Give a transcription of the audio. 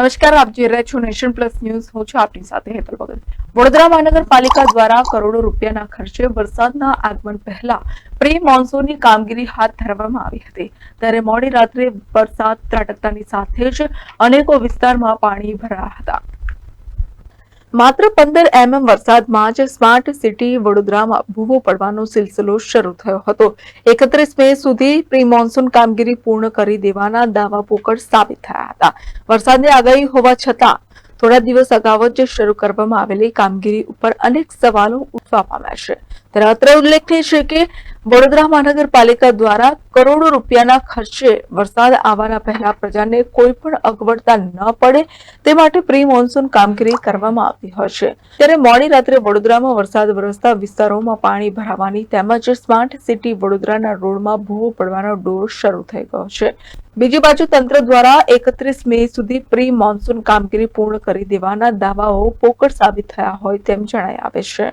નમસ્કાર, આપ જોઈ રહ્યા છો નેશન પ્લસ ન્યૂઝ. હું છું આપની સાથે હેતલ ભગત. વડોદરા મહાનગરપાલિકા દ્વારા કરોડો રૂપિયાના ખર્ચે વરસાદના આગમન પહેલા પ્રી મોન્સૂનની કામગીરી હાથ ધરવામાં આવી હતી. ત્યારે મોડી રાત્રે વરસાદ ત્રાટકતાની સાથે જ અનેકો વિસ્તારમાં પાણી ભરાયા હતા. માત્ર પંદર એમએમ વરસાદમાં જ સ્માર્ટ સિટી વડોદરામાં ભૂવો પડવાનો સિલસિલો શરૂ થયો હતો. એકત્રીસ મે સુધી પ્રી મોન્સૂન કામગીરી પૂર્ણ કરી દેવાના દાવા પોકળ સાબિત થયા હતા. વરસાદની આગાહી હોવા છતાં થોડા દિવસ અગાઉ જ શરૂ કરવામાં આવેલી કામગીરી ઉપર અનેક સવાલો ઉઠવા પામ્યા છે. ત્યારે અત્રે ઉલ્લેખનીય છે કે વડોદરા મહાનગરપાલિકા દ્વારા કરોડો રૂપિયાના ખર્ચે વરસાદ આવવાના પહેલા પ્રજાને કોઈ પણ અગવડતા ન પડે તે માટે પ્રી મોન્સૂન કામગીરી કરવામાં આવતી હોય છે ત્યારે મોડી રાત્રે વડોદરામાં વરસાદ વરસતા વિસ્તારોમાં પાણી ભરાવાની તેમજ સ્માર્ટ સિટી વડોદરાના રોડમાં ભૂવો પડવાનો ડોર શરૂ થઈ ગયો છે. બીજી બાજુ તંત્ર દ્વારા એકત્રીસ મે સુધી પ્રી મોન્સૂન કામગીરી પૂર્ણ કરી દેવાના દાવાઓ પોકળ સાબિત થયા હોય તેમ જણાઈ આવે છે.